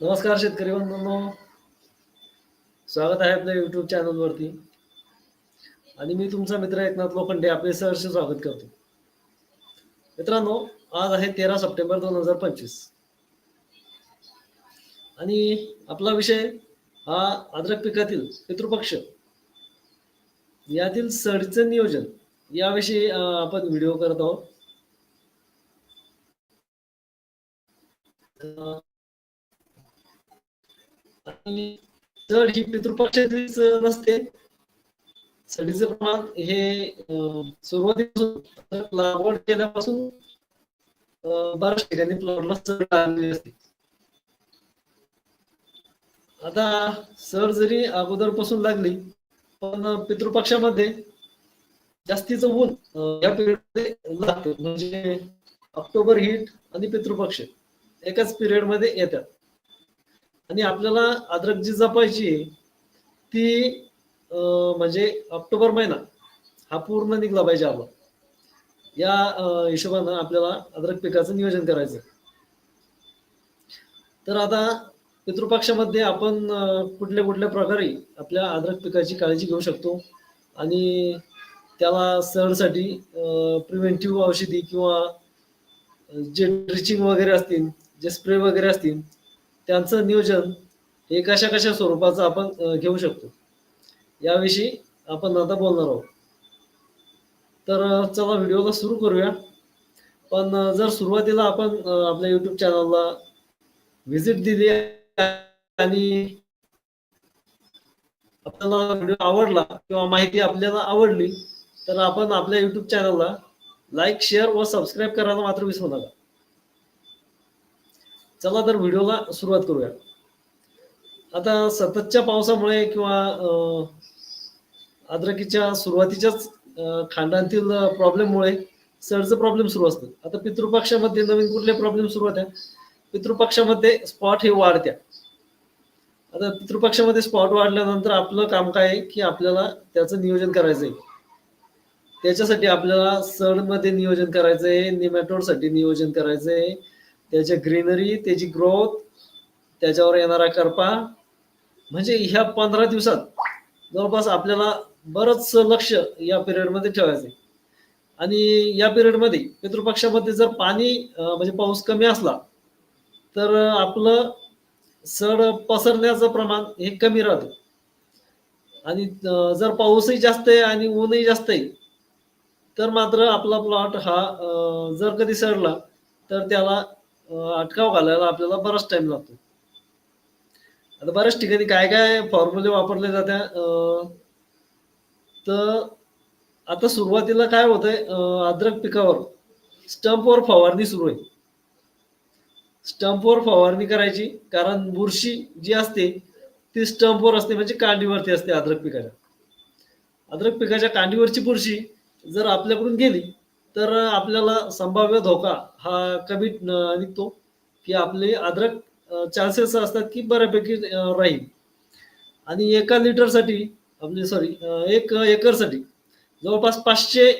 नमस्कार शेतकरी बंधूंनो. स्वागत आहे आपल्या युट्यूब चॅनलवरती आणि मी तुमचा मित्र एकनाथ लोखंडे आपले सहर्ष स्वागत करतो. मित्रांनो आज आहे तेरा सप्टेंबर दोन हजार पंचवीस. आणि आपला विषय हा अद्रक पिकातील पितृपक्ष. यातील सडीचं नियोजन याविषयी आपण व्हिडिओ करत आहोत. चढ ही पितृपक्षातलीच नसते सडीचं प्रमाण हे सुरुवातीपासून लागवड केल्यापासून बऱ्याच ठिकाणी प्लॉटला चढ आलेली असते. आता सर जरी अगोदरपासून लागली पण पितृपक्षामध्ये जास्तीचं ऊन या या पिरियडमध्ये लागतं. म्हणजे ऑक्टोबर हिट आणि पितृपक्ष एकाच पिरियडमध्ये येतात. आणि आपल्याला अद्रक जी जपायची ती म्हणजे ऑक्टोबर महिना हा पूर्ण निघला पाहिजे आपला या हिशोबानं आपल्याला अद्रक पिकाचं नियोजन करायचं तर आता पितृपक्षामध्ये आपण कुठल्या कुठल्या प्रकारे आपल्या अद्रक पिकाची काळजी घेऊ शकतो आणि त्याला सरसाठी प्रिव्हेंटिव्ह औषधी किंवा जे ड्रिचिंग वगैरे असतील जे स्प्रे वगैरे असतील त्यांचं नियोजन हे कशा कशा स्वरूपाचं आपण घेऊ शकतो. याविषयी आपण आता बोलणार आहोत. तर चला व्हिडिओला सुरू करूया. पण जर सुरुवातीला आपण आपल्या युट्यूब चॅनलला व्हिजिट दिली आणि आपल्याला व्हिडिओ आवडला किंवा माहिती आपल्याला आवडली तर आपण आपल्या युट्यूब चॅनलला लाईक शेअर व सबस्क्राईब करायला मात्र विसरू नका. चला तर व्हिडिओला सुरुवात करूया. आता सततच्या पावसामुळे किंवा अद्रकीच्या सुरुवातीच्याच खांडांतील प्रॉब्लेममुळे सडचं प्रॉब्लेम सुरू असतात आता पितृपक्षामध्ये नवीन कुठले प्रॉब्लेम सुरू होत्या? पितृपक्षामध्ये स्पॉट हे वाढत्या. आता पितृपक्षामध्ये स्पॉट वाढल्यानंतर आपलं काम काय आहे की आपल्याला त्याचं नियोजन करायचं आहे. त्याच्यासाठी आपल्याला सडमध्ये नियोजन करायचं आहे निमॅटोडसाठी नियोजन करायचं आहे. त्याची ग्रीनरी त्याची ग्रोथ त्याच्यावर येणारा करपा. म्हणजे ह्या पंधरा दिवसात जवळपास आपल्याला बरंच लक्ष या पिरियडमध्ये ठेवायचं आहे आणि या पिरियडमध्ये पितृपक्षामध्ये जर पाणी म्हणजे पाऊस कमी असला तर आपलं सड पसरण्याचं प्रमाण हे कमी राहतं. आणि जर पाऊसही जास्त आहे आणि ऊनही जास्त आहे तर मात्र आपला प्लॉट हा जर कधी सडला तर त्याला अटकाव घालायला आपल्याला बराच टाइम लागतो. आता बऱ्याच ठिकाणी काय काय फॉर्म्युले वापरले जाते तर आता सुरुवातीला काय होतंय आहे अद्रक पिकावर स्टंपवर फवारणी सुरू आहे. स्टंपवर फवारणी करायची कारण बुरशी जी असते ती स्टंपवर असते म्हणजे कांडीवरती असते अद्रक पिकाच्या. अद्रक पिकाच्या कांडीवरची बुरशी जर आपल्याकडून गेली तर आपल्याला संभाव्य धोका हा कमी निघतो की आपले अद्रक चान्सेस असतात की बऱ्यापैकी राहील. आणि एका लिटरसाठी म्हणजे सॉरी एक एकरसाठी जवळपास पाचशे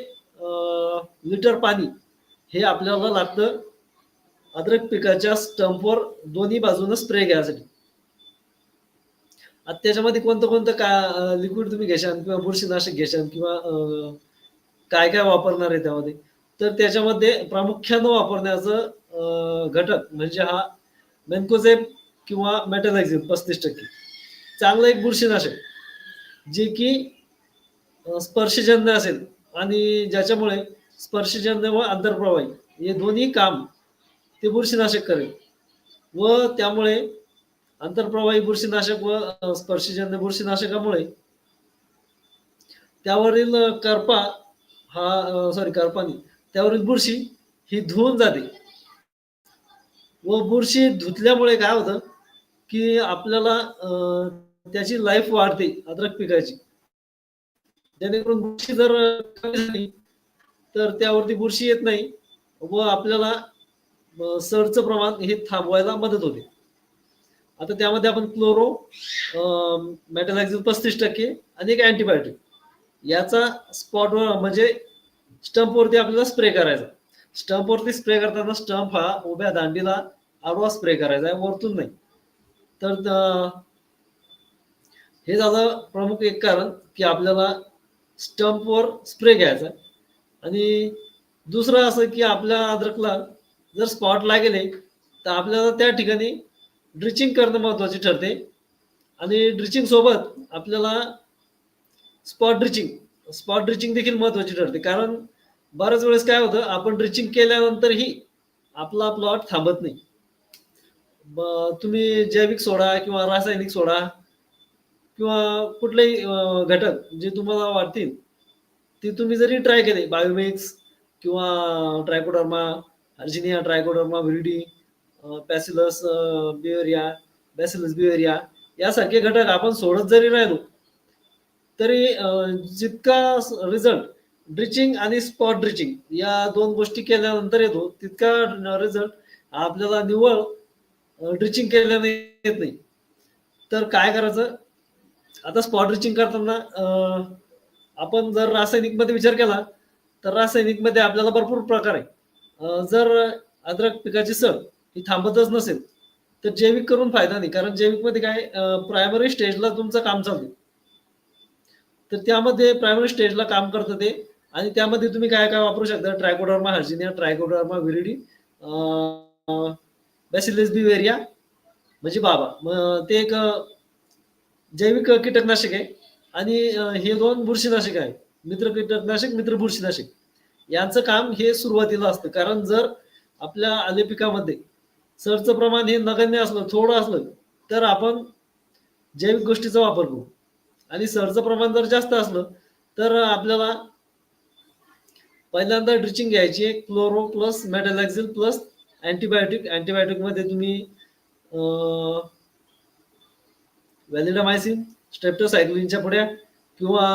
लिटर पाणी हे आपल्याला लागतं अद्रक पिकाच्या स्टंपवर दोन्ही बाजूनं स्प्रे घ्यायसाठी. त्याच्यामध्ये कोणतं कोणतं का लिक्विड तुम्ही घेशाल किंवा बुरशीनाशक घेशाल किंवा काय काय वापरणार आहे त्यामध्ये? तर त्याच्यामध्ये प्रामुख्यानं वापरण्याचं घटक म्हणजे हा मेन्कोझेप किंवा मेटाझॅक्झिन पस्तीस टक्के. चांगलं एक बुरशीनाशक जे की स्पर्शजन्य असेल आणि ज्याच्यामुळे स्पर्शजन्य व आंतरप्रवाही हे दोन्ही काम ते बुरशीनाशक करेल. व त्यामुळे आंतरप्रवाही बुरशीनाशक व स्पर्शजन्य बुरशीनाशकामुळे त्यावरील करपा हा सॉरी कारपाणी त्यावरील बुरशी ही धुवून जाते. व बुरशी धुतल्यामुळे काय होतं की आपल्याला त्याची लाईफ वाढते अद्रक पिकाची. जेणेकरून बुरशी जर कमी झाली तर त्यावरती बुरशी येत नाही व आपल्याला सरचं प्रमाण हे थांबवायला मदत होते. आता त्यामध्ये आपण क्लोरो मेटॅलाक्झिन पस्तीस टक्के आणि एक अँटीबायोटिक याचा स्पॉटवर म्हणजे स्टंपवरती आपल्याला स्प्रे करायचा. स्टंपवरती स्प्रे करताना स्टंप हा उभ्या दांडीला आडवा स्प्रे करायचा आहे वरतून नाही. तर हे झालं प्रमुख एक कारण की आपल्याला स्टंपवर स्प्रे घ्यायचा आणि दुसरं असं की आपल्या अद्रकला जर स्पॉट लागेले तर आपल्याला त्या ठिकाणी ड्रिचिंग करणं महत्त्वाचे ठरते. आणि ड्रिचिंग सोबत आपल्याला स्पॉट ड्रिचिंग स्पॉट ड्रिचिंग देखील महत्वाची ठरते. कारण बऱ्याच वेळेस काय होतं आपण ड्रिचिंग केल्यानंतरही आपला प्लॉट थांबत नाही. तुम्ही जैविक सोडा किंवा रासायनिक सोडा किंवा कुठलेही घटक जे तुम्हाला वाटतील ते तुम्ही जरी ट्राय केले बायोमिक्स किंवा Trichoderma harzianum Trichoderma viride Bacillus Beauveria Bacillus Beauveria यासारखे घटक आपण सोडत जरी राहिलो तरी जितका रिझल्ट ड्रिचिंग आणि स्पॉट ड्रिचिंग या दोन गोष्टी केल्यानंतर येतो तितका रिझल्ट आपल्याला निव्वळ ड्रिचिंग केल्याने येत नाही. तर काय करायचं? आता स्पॉट ड्रिचिंग करताना आपण जर रासायनिकमध्ये विचार केला तर रासायनिकमध्ये आपल्याला भरपूर प्रकार आहे. जर अद्रक पिकाची सर ही थांबतच नसेल तर जैविक करून फायदा नाही. कारण जैविकमध्ये काय प्रायमरी स्टेजला तुमचं काम चालतं. तर त्यामध्ये प्रायमरी स्टेजला काम करतं ते. आणि त्यामध्ये तुम्ही काय काय वापरू शकता? Trichoderma harzianum Trichoderma viride Bacillus Beauveria म्हणजे बाबा मग ते एक जैविक कीटकनाशक आहे. आणि हे दोन बुरशीनाशक आहे मित्र कीटकनाशक मित्र बुरशीनाशक यांचं काम हे सुरुवातीला असतं. कारण जर आपल्या आले पिकामध्ये सरचं प्रमाण हे नगण्य असलं थोडं असलं तर आपण जैविक गोष्टीचा वापर करू. आणि सरचं प्रमाण जर जास्त असलं तर आपल्याला पहिल्यांदा ड्रिचिंग घ्यायची आहे. Chloro plus metalaxyl plus antibiotic. अँटीबायोटिकमध्ये तुम्ही व्हॅलिडामायसिन स्ट्रेप्टोसायक्लिनच्या पुढ्या किंवा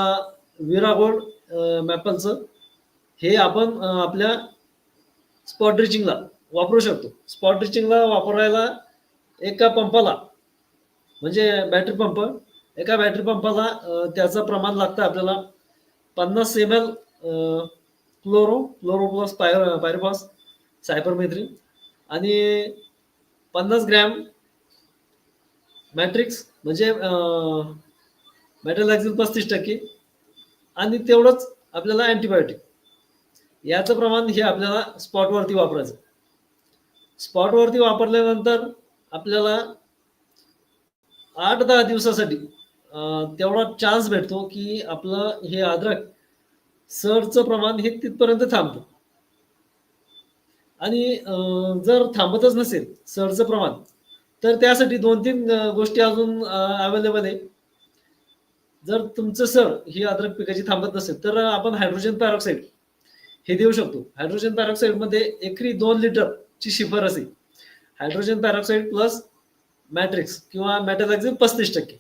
विरागोल्ड मॅपलचं हे आपण आपल्या स्पॉट ड्रिचिंगला वापरू शकतो. स्पॉट ड्रिचिंगला वापरायला एका पंपाला म्हणजे बॅटरी पंप एका बॅटरी पंपाला त्याचं प्रमाण लागतं आपल्याला पन्नास M L chloro chloro plus पाय पायरपॉस सायपरमेथ्रिन आणि पन्नास ग्रॅम मॅट्रिक्स म्हणजे मेटॅलॅक्झिल पस्तीस टक्के आणि तेवढंच आपल्याला अँटीबायोटिक याचं प्रमाण हे आपल्याला स्पॉटवरती वापरायचं. स्पॉटवरती वापरल्यानंतर आपल्याला आठ दहा दिवसासाठी तेवढा चान्स भेटतो की आपलं हे अद्रक सरचं प्रमाण हे तिथपर्यंत थांबतं. आणि जर थांबतच नसेल सरचं प्रमाण तर त्यासाठी दोन तीन गोष्टी अजून अवेलेबल आहे. जर तुमचं सर ही अद्रक पिकाची थांबत नसेल तर आपण हायड्रोजन पॅरॉक्साईड हे देऊ शकतो. हायड्रोजन पॅरॉक्साईडमध्ये एकरी दोन लिटर ची शिफारस आहे हायड्रोजन पॅरॉक्साईड प्लस मॅट्रिक्स किंवा मॅटॅलॅक्झिन पस्तीस टक्के.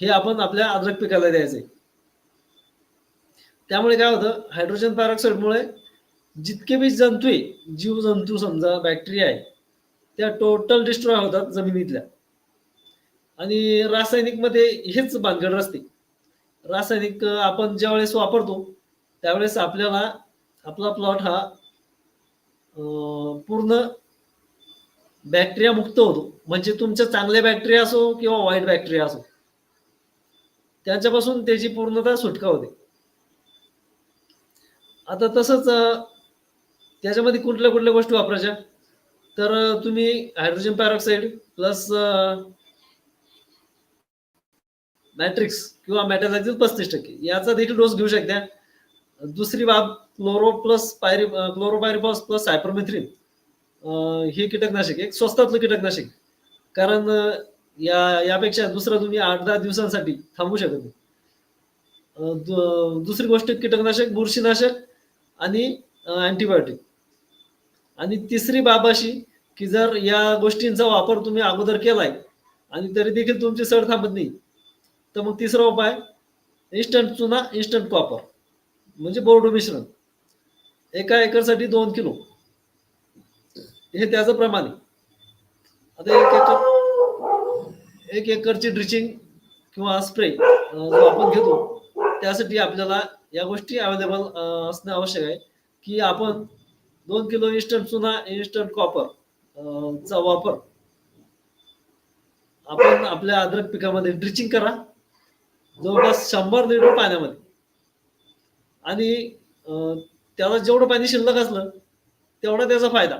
हे आपण आपल्या अद्रक पिकाला द्यायचे त्यामुळे काय होतं हायड्रोजन पॅरॉक्साईडमुळे जितके बी जंतू आहे जीव जंतू समजा बॅक्टेरिया आहे त्या टोटल डिस्ट्रॉय होतात जमिनीतल्या. आणि रासायनिकमध्ये हेच भानगड असते रासायनिक आपण आपण ज्यावेळेस वापरतो त्यावेळेस आपल्याला आपला प्लॉट हा पूर्ण बॅक्टेरिया मुक्त होतो. म्हणजे तुमच्या चांगले बॅक्टेरिया असो किंवा वाईट बॅक्टेरिया असो. त्यांच्यापासून त्याची पूर्णतः सुटका होते. आता तसंच त्याच्यामध्ये कुठल्या कुठल्या गोष्टी वापरायच्या? तर तुम्ही हायड्रोजन पॅरॉक्साईड प्लस मॅट्रिक्स किंवा मॅटॅलॅक्झिल पस्तीस टक्के. याचा देखील डोस घेऊ शकता दुसरी बाब क्लोरो प्लस पायरी क्लोरोपायरिपॉस प्लस सायपरमेथ्रिन हे कीटकनाशक एक स्वस्तातलं कीटकनाशक. कारण या यापेक्षा दुसरं तुम्ही आठ दहा दिवसांसाठी थांबू शकत नाही. दुसरी गोष्ट कीटकनाशक बुरशीनाशक आणि अँटीबायोटिक आणि तिसरी बाब अशी की जर या गोष्टींचा वापर तुम्ही अगोदर केलाय आणि तरी देखील तुमची सड थांबत नाही तर मग तिसरा उपाय इन्स्टंट चुना इन्स्टंट कॉपर म्हणजे बोर्डो मिश्रण. एका एकरसाठी दोन किलो. हे त्याचं प्रमाण आहे. आता एक एकर एक एकरची ड्रिचिंग किंवा स्प्रे जो आपण घेतो त्यासाठी आपल्याला या गोष्टी अवेलेबल असणं आवश्यक आहे की आपण दोन किलो इन्स्टंट चुना इन्स्टंट कॉपर चा वापर आपण आपल्या अद्रक पिकामध्ये ड्रिचिंग करा. जवळपास शंभर लिटर पाण्यामध्ये. आणि त्याला जेवढं पाणी शिल्लक असलं तेवढा त्याचा फायदा.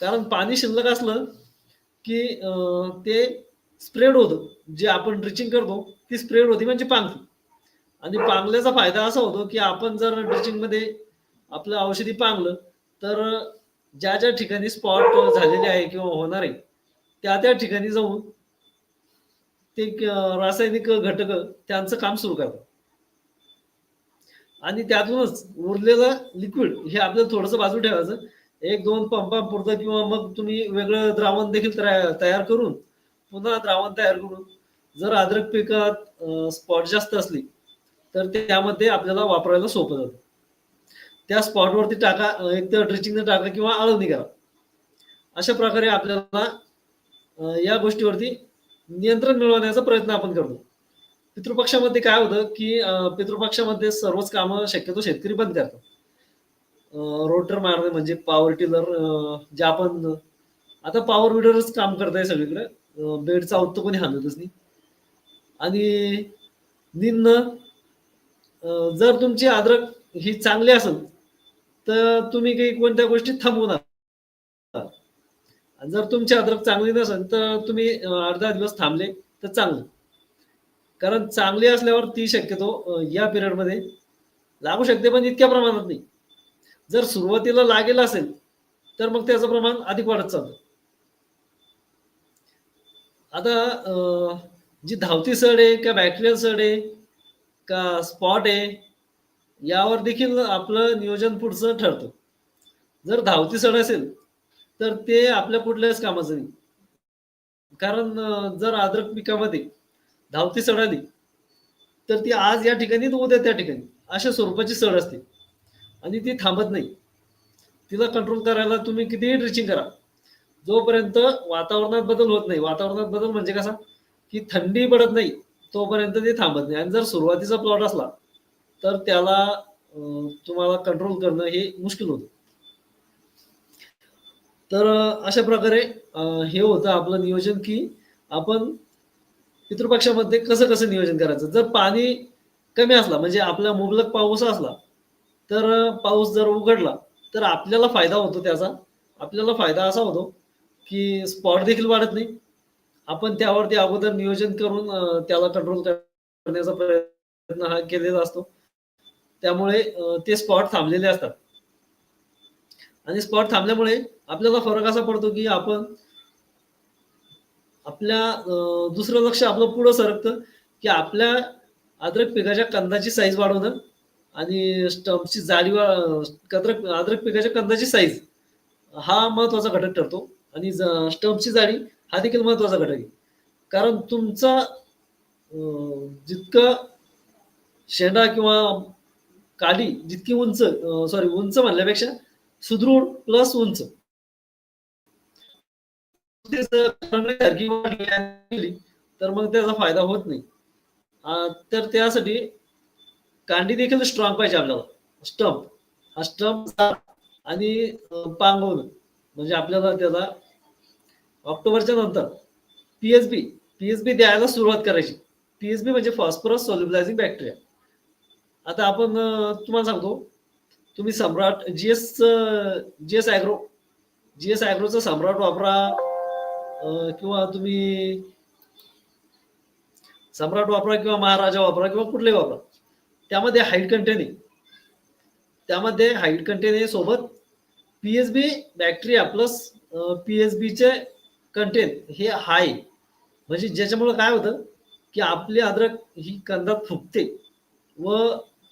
कारण पाणी शिल्लक असलं की ते स्प्रेड होतं. जे आपण ड्रिचिंग करतो ती स्प्रेड होती म्हणजे पांगती आणि पांगल्याचा फायदा असा होतो की आपण जर ड्रिचिंगमध्ये आपलं औषधी पांगलं तर ज्या ज्या ठिकाणी स्पॉट झालेले आहे किंवा होणार आहे त्या त्या ठिकाणी जाऊन ते रासायनिक घटक त्यांचं काम सुरू करतात. आणि त्यातूनच उरलेलं लिक्विड हे आपल्याला थोडंसं बाजू ठेवायचं. एक दोन पंपापुरतं किंवा मग तुम्ही वेगळं द्रावण देखील तयार करून पुन्हा द्रावण तयार करून जर अद्रक पिकात स्पॉट जास्त असली तर त्यामध्ये आपल्याला वापरायला सोपं जातं. त्या स्पॉटवरती टाका एक तर ड्रिचिंगने टाका किंवा आळवणी करा. अशा प्रकारे आपल्याला या गोष्टीवरती नियंत्रण मिळवण्याचा प्रयत्न आपण करतो. पितृपक्षामध्ये काय होतं की पितृपक्षामध्ये सर्वच कामं शक्यतो शेतकरी बंद करतात. रोटर मारणे म्हणजे पॉवर टिलर जे आपण आता पॉवर विडरच काम करत आहे सगळीकडे बेडचा आउट तर कोणी हालतच नाही. आणि निम्न जर तुमची अद्रक ही चांगली असेल तर तुम्ही काही कोणत्या गोष्टी थांबवणार? जर तुमची अद्रक चांगली नसेल तर तुम्ही अर्धा दिवस थांबले तर चांगलं. कारण चांगली असल्यावर ती शक्यतो या पिरियडमध्ये लागू शकते पण इतक्या प्रमाणात नाही. जर सुरुवातीला लागेल असेल तर मग त्याचं प्रमाण अधिक वाढत चालतं आता जी धावती सड आहे का बॅक्टेरियल सड आहे का स्पॉट आहे यावर देखील आपलं नियोजन पुढचं ठरतं. जर धावती सड असेल तर ते आपल्या कुठल्याच कामाचं नाही. कारण जर अद्रक पिकामध्ये धावती सड आली तर ती आज या ठिकाणी उद्या त्या ठिकाणी. अशा स्वरूपाची सड असते. आणि ती थांबत नाही. तिला कंट्रोल करायला तुम्ही कितीही ड्रिचिंग करा. जोपर्यंत वातावरणात बदल होत नाही वातावरणात बदल म्हणजे कसा? की थंडी पडत नाही तोपर्यंत ते थांबत नाही. आणि जर सुरुवातीचा प्लॉट असला तर त्याला तुम्हाला कंट्रोल करणं हे मुश्किल होतं. तर अशा प्रकारे हे होतं आपलं नियोजन की आपण पितृपक्षामध्ये कसं कसं नियोजन करायचं? जर पाणी कमी असला म्हणजे आपला मुबलक पाऊस असला तर पाऊस जर उघडला तर आपल्याला फायदा होतो त्याचा. आपल्याला फायदा असा होतो की स्पॉट देखील वाढत नाही. आपण त्यावरती अगोदर नियोजन करून त्याला कंट्रोल करण्याचा प्रयत्न हा केलेला असतो. त्यामुळे ते स्पॉट थांबलेले असतात. आणि स्पॉट थांबल्यामुळे आपल्याला फरक असा पडतो की आपण आपल्या दुसरं लक्ष आपलं पुढं सरकतं की आपल्या अद्रक पिकाच्या कंदाची साईज वाढवणं आणि स्टम्पची जाडी वा- अद्रक अद्रक पिकाच्या कंदाची साईज हा महत्त्वाचा घटक ठरतो. आणि स्टम्पची जाडी हा देखील महत्त्वाचा घटक आहे. कारण तुमचा जितकं शेंडा किंवा काडी जितकी उंच सॉरी उंच म्हणल्यापेक्षा सुदृढ प्लस उंच. तर मग त्याचा फायदा होत नाही. तर त्यासाठी कांडी देखील स्ट्रॉंग पाहिजे आपल्याला. स्टंप हा स्टंप आणि अं, म्हणजे आपल्याला त्याला ऑक्टोबरच्या नंतर पीएचबी पीएचबी द्यायला सुरुवात करायची. पीएचबी म्हणजे फॉस्फरस सोल्युबलायझिंग बॅक्टेरिया आता आपण तुम्हाला सांगतो तुम्ही Samrat GS GS agro GS ॲग्रोचा Samrat वापरा किंवा तुम्ही सम्राट वापरा किंवा महाराजा वापरा किंवा कुठलेही वापरा. त्यामध्ये हाईट कंटेनिंग त्यामध्ये हाईट कंटेन सोबत पीएसबी बॅक्टेरिया प्लस पीएचबीचे कंटेन हे हाय म्हणजे ज्याच्यामुळे काय होतं की आपली अद्रक ही कंदात फुगते व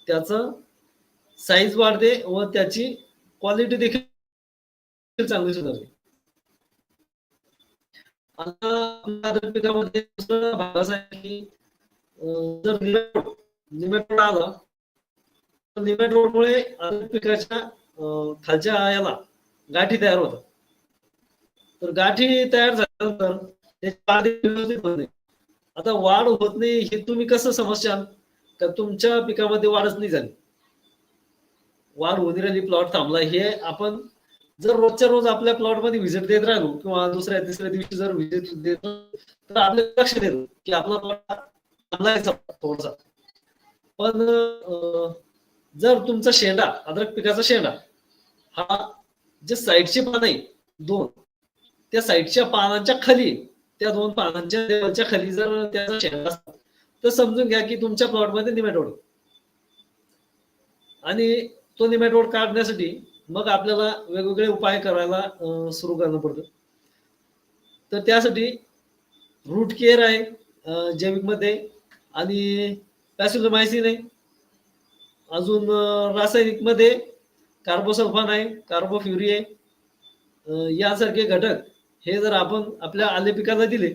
त्याचं साईज वाढते व त्याची क्वालिटी देखील चांगली सुधारते. आता आपल्या अद्रक पिकामध्ये जर निमेट रोड निमेटोड आला निमेट निमेटोडमुळे अनेक पिकाच्या खालच्या याला गाठी तयार होतात तर गाठी तयार झाल्यानंतर त्याची वाढ होत नाही. आता वाढ होत नाही हे तुम्ही कसं समजशाल? का तुमच्या पिकामध्ये वाढच नाही झाली? वाढ होऊन राहिली प्लॉट थांबला. हे आपण जर रोजच्या रोज आपल्या प्लॉटमध्ये व्हिजिट देत राहिलो किंवा दुसऱ्या तिसऱ्या दिवशी जर व्हिजिट देत तर आपल्याला लक्ष देतो की आपला प्लॉट चांगला थोडासा. पण जर तुमचा शेंडा अद्रक पिकाचा शेंडा हा जे साईडचे पान आहे दोन त्या साईडच्या पानांच्या खाली त्या दोन पानांच्या लेवलच्या खाली जर त्याचा शेंडा तर समजून घ्या की तुमच्या प्लॉटमध्ये निमॅटोड आणि तो निमॅटोड काढण्यासाठी मग आपल्याला वेगवेगळे उपाय करायला सुरू करणं पडतं. तर त्यासाठी रूट केअर आहे जैविकमध्ये आणि त्यासुद्धा माहिती नाही. अजून रासायनिक रासायनिकमध्ये कार्बोसल्फान आहे कार्बोफ्युरी आहे यासारखे घटक हे जर आपण आपल्या आले पिकाला दिले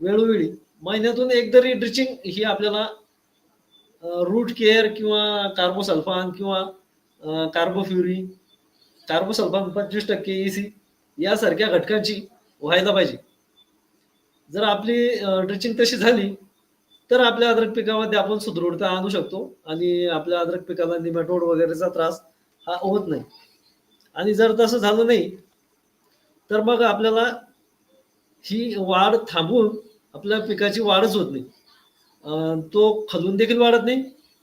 वेळोवेळी महिन्यातून एक तरी ड्रिचिंग ही आपल्याला रूट केअर किंवा कार्बोसल्फान किंवा कार्बोफ्युरी कार्बोसल्फान पंचवीस टक्के इसी यासारख्या घटकांची व्हायला पाहिजे. जर आपली ड्रिचिंग तशी झाली तर आपल्या अद्रक पिकामध्ये आपण सुदृढता आणू शकतो आणि आपल्या अद्रक पिकाला निमॅटोड वगैरेचा त्रास हा होत नाही. आणि जर तसं झालं नाही तर मग आपल्याला ही वाढ थांबवून आपल्या पिकाची वाढच होत नाही. तो खालून देखील वाढत नाही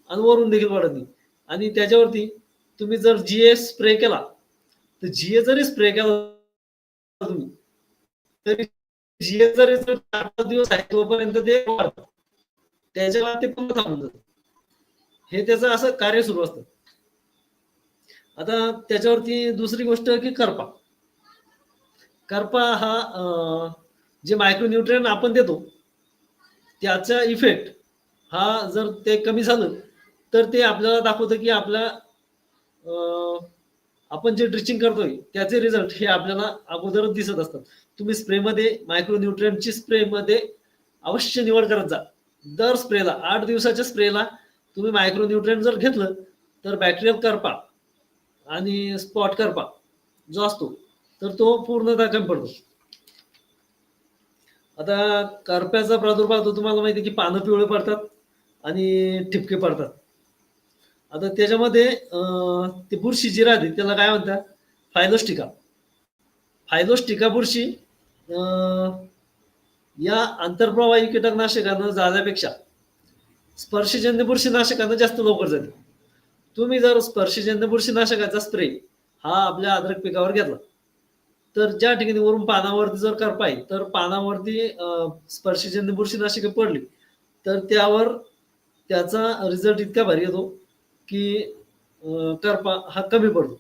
आणि वरून देखील वाढत नाही. आणि त्याच्यावरती तुम्ही जर जीए स्प्रे केला तर जीए जरी स्प्रे केला तुम्ही तरी जीए जरी जर चार दिवस आहे तोपर्यंत ते वाढतं. त्याच्या ते पुन्हा थांबून जातं हे त्याचं असं कार्य सुरू असतं. आता त्याच्यावरती दुसरी गोष्ट की करपा. करपा हा जे जे मायक्रोन्यूट्रियन आपण देतो त्याचा इफेक्ट हा जर ते कमी झालं तर ते आपल्याला दाखवतं की आपल्या आपण जे ड्रिचिंग करतोय त्याचे रिझल्ट हे आपल्याला अगोदरच दिसत असतात. तुम्ही स्प्रेमध्ये मायक्रोन्यूट्रियनची स्प्रेमध्ये अवश्य निवड करत जा. दर स्प्रेला आठ दिवसाच्या स्प्रेला तुम्ही मायक्रोन्यूट्रियन जर घेतलं तर बॅक्टेरियल करपा आणि स्पॉट करपा जो असतो तर तो पूर्णतः कमी पडतो. आता करप्याचा प्रादुर्भाव तो तुम्हाला माहिती आहे की पानं पिवळे पडतात आणि ठिपके पडतात. आता त्याच्यामध्ये ते बुरशी जी राहते त्याला काय म्हणतात? फायलोस्टिका फायलोस्टिका बुरशी या आंतरप्रवाही कीटकनाशकानं जाण्यापेक्षा स्पर्शजन्य बुरशीनाशकांना जास्त लवकर जाते. तुम्ही जर स्पर्शजन्य बुरशीनाशकाचा स्प्रे हा आपल्या अद्रक पिकावर घेतला तर ज्या ठिकाणी वरून पानावरती जर करपा तर पानावरती स्पर्शजन्य बुरशीनाशके पडली तर त्यावर त्याचा रिझल्ट इतका भारी येतो की करपा हा कमी पडतो.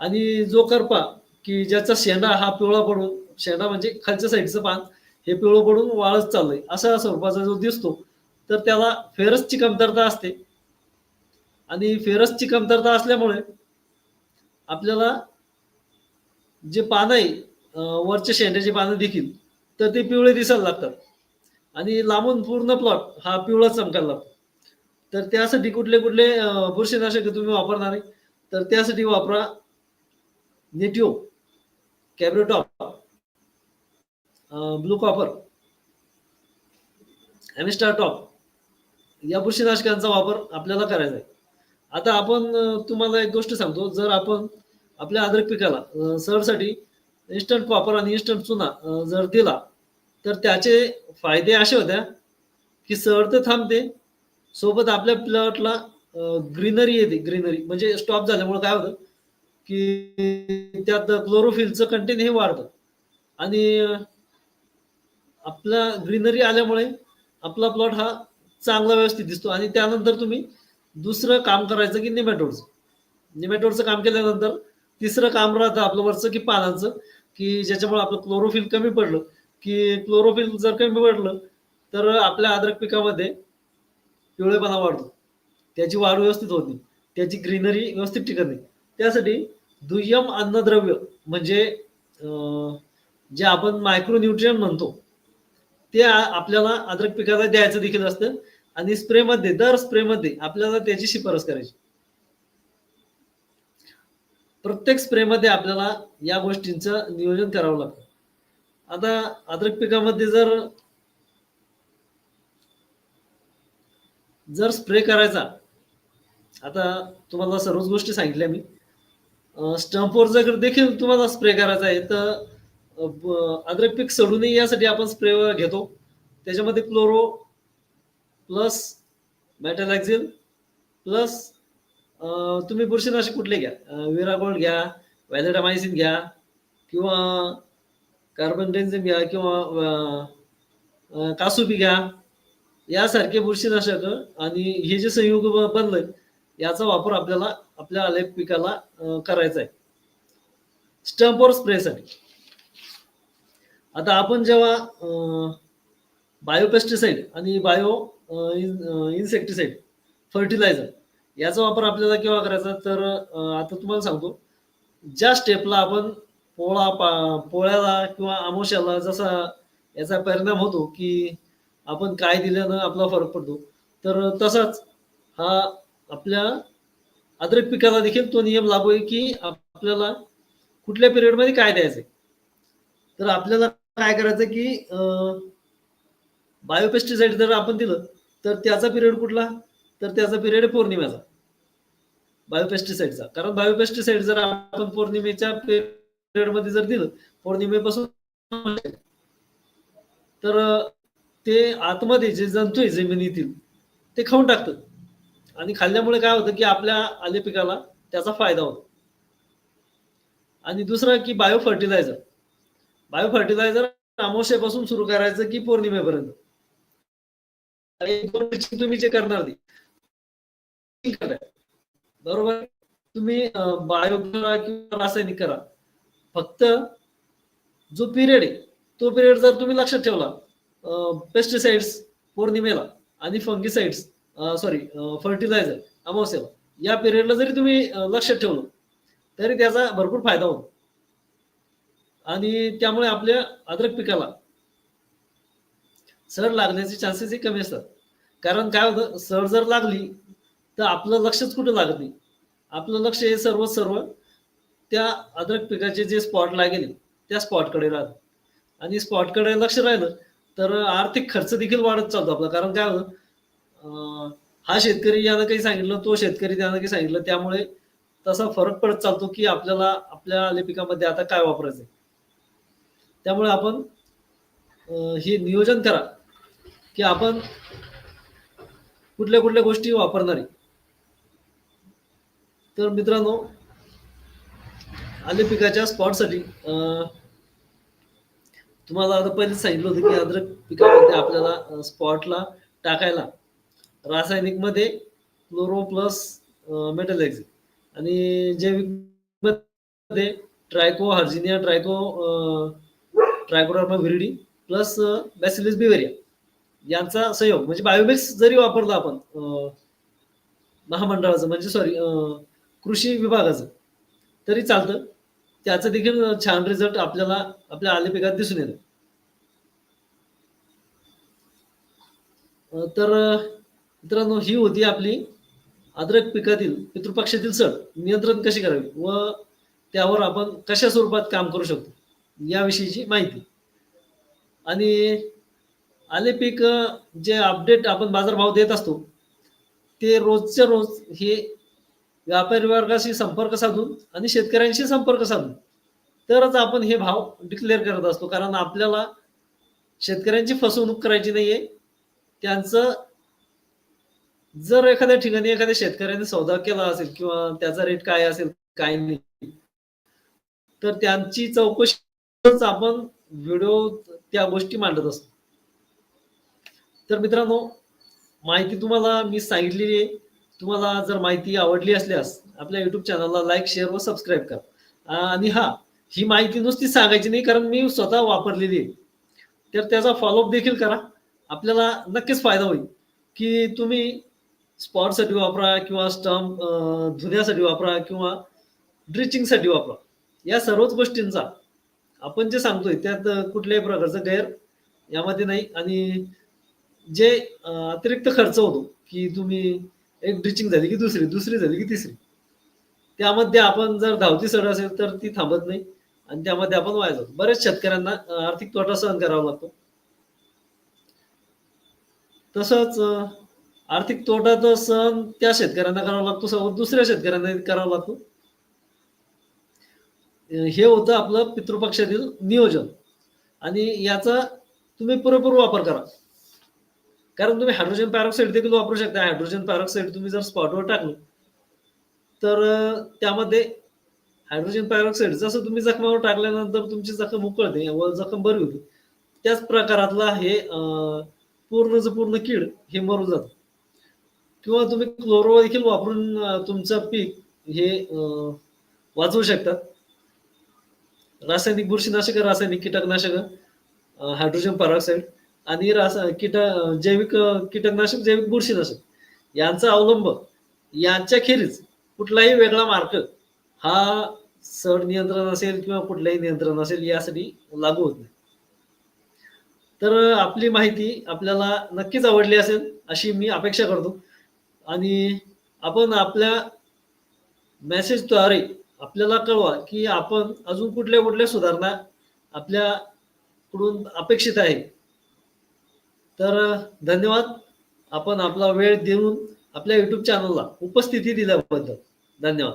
आणि जो करपा की ज्याचा शेंडा हा पिवळा पडून शेंडा म्हणजे खालच्या साईडचं पान हे पिवळं पडून वाळत चाललंय. अशा स्वरूपाचा जो दिसतो तर त्याला फेरसची कमतरता असते. आणि फेरसची कमतरता असल्यामुळे आपल्याला जे पानं आहे वरचे वरच्या शेंड्याची पानं देखील तर ते पिवळे दिसायला लागतात. आणि लांबून पूर्ण प्लॉट हा पिवळा चमकायला लागतो. तर त्यासाठी कुठले कुठले बुरशीनाशक तुम्ही वापरणार आहे तर त्यासाठी वापरा नेटिओ कॅब्रेटॉप. Blue copper. टॉप. या बुरशीनाशकांचा वापर आपल्याला करायचा आहे. आता आपण तुम्हाला एक गोष्ट सांगतो. जर आपण आपल्या अद्रक पिकाला सरसाठी इन्स्टंट कॉपर आणि इन्स्टंट चुना जर दिला तर त्याचे फायदे असे होत्या की सर तर थांबते. सोबत आपल्या प्लॉटला ग्रीनरी येते. ग्रीनरी म्हणजे स्टॉप झाल्यामुळे काय होतं की त्यात क्लोरोफिलचं कंटेन हे वाढतं. आणि आपला ग्रीनरी आल्यामुळे आपला प्लॉट हा चांगला व्यवस्थित दिसतो. आणि त्यानंतर तुम्ही दुसरं काम करायचं की निमॅटोडचं निमॅटोडचं काम केल्यानंतर तिसरं काम राहतं आपलं वरचं की पानांचं की ज्याच्यामुळे आपलं क्लोरोफिल कमी पडलं. की क्लोरोफिल जर कमी पडलं तर आपल्या अद्रक पिकामध्ये पिवळेपणा वाढतो. त्याची वाढ व्यवस्थित होत नाही. त्याची ग्रीनरी व्यवस्थित टिकत नाही. त्यासाठी दुय्यम अन्नद्रव्य म्हणजे जे आपण मायक्रोन्यूट्रियन म्हणतो ते आपल्याला अद्रक पिकाला द्यायचं देखील असतं. आणि स्प्रेमध्ये दर स्प्रेमध्ये आपल्याला त्याची शिफारस करायची. प्रत्येक स्प्रेमध्ये आपल्याला या गोष्टींचं नियोजन करावं लागतं. आता अद्रक पिकामध्ये जर जर स्प्रे करायचा आता तुम्हाला सर्वच गोष्टी सांगितल्या मी. स्टंपवर जर देखील तुम्हाला स्प्रे करायचा आहे तर ब- अद्रक पीक सडू नये यासाठी आपण स्प्रे घेतो. त्याच्यामध्ये क्लोरो प्लस मॅटॅलॅक्झिल प्लस तुम्ही बुरशीनाशक कुठले घ्या. विरागोल्ड घ्या व्हॅलेडामायसिन घ्या किंवा कार्बन टेन्झिन घ्या किंवा कासुपी घ्या. यासारखे बुरशीनाशक आणि हे जे संयुग ब- याचा वापर आपल्याला आपल्या आलेप पिकाला करायचा आहे. स्टंपवर स्प्रेसाठी आता आपण जेव्हा बायोपेस्टिसाइड आणि बायो इन्सेक्टिसाइड फर्टिलायझर याचा वापर आपल्याला केव्हा करायचा? तर आता तुम्हाला सांगतो. ज्या स्टेपला आपण पोळा पा पोळ्याला किंवा आमोशाला जसा याचा परिणाम होतो की आपण काय दिल्यानं आपला फरक पडतो तर तसाच हा आपल्या अद्रक पिकाला देखील तो नियम लागू आहे की आपल्याला कुठल्या पिरियडमध्ये काय द्यायचंय? तर आपल्याला काय करायचं की बायोपेस्टिसाइड जर आपण दिलं तर त्याचा पिरियड कुठला? तर त्याचा पिरियड आहे पौर्णिमेचा बायोपेस्टिसाइडचा कारण बायोपेस्टिसाइड जर आपण पौर्णिमेच्या पिरियडमध्ये जर दिलं पौर्णिमेपासून तर ते आतमध्ये जे जंतू आहे जमिनीतील ते खाऊन टाकतात. आणि खाल्ल्यामुळे काय होतं की आपल्या आले पिकाला त्याचा फायदा होतो. आणि दुसरं की बायो फर्टिलायझर बायो फर्टिलायझर अमावस्येपासून सुरू करायचं की पौर्णिमेपर्यंत? तुम्ही जे करणार बरोबर? तुम्ही बायो करा किंवा रासायनिक करा. फक्त जो पिरियड आहे तो पिरियड जर तुम्ही लक्षात ठेवला पेस्टिसाइड्स पौर्णिमेला आणि फंगिसाइड्स सॉरी फर्टिलायझर अमावस्याला या पिरियडला जरी तुम्ही लक्षात ठेवलं तरी त्याचा भरपूर फायदा होतो. आणि त्यामुळे आपल्या अद्रक पिकाला सड लागण्याचे चान्सेस कमी असतात. कारण काय होतं सड जर लागली तर आपलं लक्षच कुठं लागत नाही. आपलं लक्ष हे सर्व सर्व त्या अद्रक पिकाचे जे स्पॉट लागेल त्या स्पॉटकडे राहत. आणि स्पॉटकडे लक्ष राहिलं तर आर्थिक खर्च देखील वाढत चालतो आपला. कारण काय होतं हा शेतकरी यानं काही सांगितलं तो शेतकरी त्यानं काही सांगितलं त्यामुळे तसा फरक पडत चालतो की आपल्याला आपल्या आले पिकामध्ये आता काय वापरायचं त्यामुळे आपण हे नियोजन करा की आपण कुठल्या कुठल्या गोष्टी वापरणार तर मित्रांनो आले पिकाच्या स्पॉटसाठी तुम्हाला आता पहिलेच सांगितलं होतं की अद्रक पिकामध्ये आपल्याला स्पॉटला टाकायला रासायनिकमध्ये क्लोरो प्लस मेटलॅक्झिन आणि जैविकमध्ये tricho harzianum tricho Trichoderma viride plus Bacillus Beauveria यांचा संयोग म्हणजे बायोमिक्स जरी वापरला आपण महामंडळाचं म्हणजे सॉरी कृषी विभागाचं तरी चालतं. त्याचं देखील छान रिझल्ट आपल्याला आपल्या आले पिकात दिसून येतं. तर मित्रांनो ही होती आपली अद्रक पिकातील पितृपक्षातील सड नियंत्रण कशी करावी व त्यावर आपण कशा स्वरूपात काम करू शकतो? याविषयीची माहिती. आणि आले पीक जे अपडेट आपण बाजारभाव देत असतो ते रोजच्या रोज हे व्यापारी वर्गाशी संपर्क साधून आणि शेतकऱ्यांशी संपर्क साधून तरच आपण हे भाव डिक्लेअर करत असतो. कारण आपल्याला शेतकऱ्यांची फसवणूक करायची नाहीये. त्यांचं जर एखाद्या ठिकाणी एखाद्या शेतकऱ्याने सौदा केला असेल किंवा त्याचा रेट काय असेल काय नाही तर त्यांची चौकशी आपण व्हिडिओ त्या गोष्टी मांडत असतो. तर मित्रांनो माहिती तुम्हाला मी सांगितलेली आहे. तुम्हाला जर माहिती आवडली असल्यास आपल्या युट्यूब चॅनलला लाईक शेअर व सबस्क्राईब करा. आणि हा ही माहिती नुसती सांगायची नाही कारण मी स्वतः वापरलेली आहे. तर त्याचा फॉलोअप देखील करा. आपल्याला नक्कीच फायदा होईल. की तुम्ही स्पॉटसाठी वापरा किंवा स्टंप धुण्यासाठी वापरा किंवा ड्रिचिंगसाठी वापरा. या सर्वच गोष्टींचा आपण जे सांगतोय त्यात कुठल्याही प्रकारचं गैर यामध्ये नाही. आणि जे अतिरिक्त खर्च होतो की तुम्ही एक ड्रिचिंग झाली की दुसरी दुसरी झाली की तिसरी त्यामध्ये आपण जर धावती सड असेल तर ती थांबत नाही आणि त्यामध्ये आपण वाया जातो. बरेच शेतकऱ्यांना आर्थिक तोटा सहन करावा लागतो. तसंच आर्थिक तोटा तर सहन त्या शेतकऱ्यांना करावा लागतो सोबत दुसऱ्या शेतकऱ्यांना करावा लागतो. हे होतं आपलं पितृपक्षातील नियोजन. आणि याचा तुम्ही पुरेपूर वापर करा. कारण तुम्ही हायड्रोजन पॅरॉक्साईड देखील वापरू शकता. हायड्रोजन पॅरॉक्साईड तुम्ही जर स्पॉटवर टाकलं तर त्यामध्ये हायड्रोजन पॅरॉक्साईड जसं तुम्ही जखमावर टाकल्यानंतर तुमची जखम उकळते व जखम बरी होते त्याच प्रकारातला हे पूर्ण पूर्णच पूर्ण कीड हे मरू जातं. किंवा तुम्ही क्लोरो देखील वापरून तुमचं पीक हे वाचवू शकतात रासायनिक बुरशीनाशक रासायनिक कीटकनाशक हायड्रोजन पॅरॉक्साईड आणि रास कीट जैविक कीटकनाशक जैविक बुरशीनाशक यांचा अवलंब यांच्याखेरीज कुठलाही वेगळा मार्ग हा सड नियंत्रण असेल किंवा कुठलंही नियंत्रण असेल यासाठी लागू होत नाही. तर आपली माहिती आपल्याला नक्कीच आवडली असेल अशी मी अपेक्षा करतो. आणि आपण आपल्या मेसेजद्वारे आपल्याला कळवा की आपण अजून कुठल्या कुठल्या सुधारणा आपल्याकडून अपेक्षित आहे. तर धन्यवाद. आपण आपला वेळ देऊन आपल्या यूट्यूब चॅनलला उपस्थिती दिल्याबद्दल. धन्यवाद.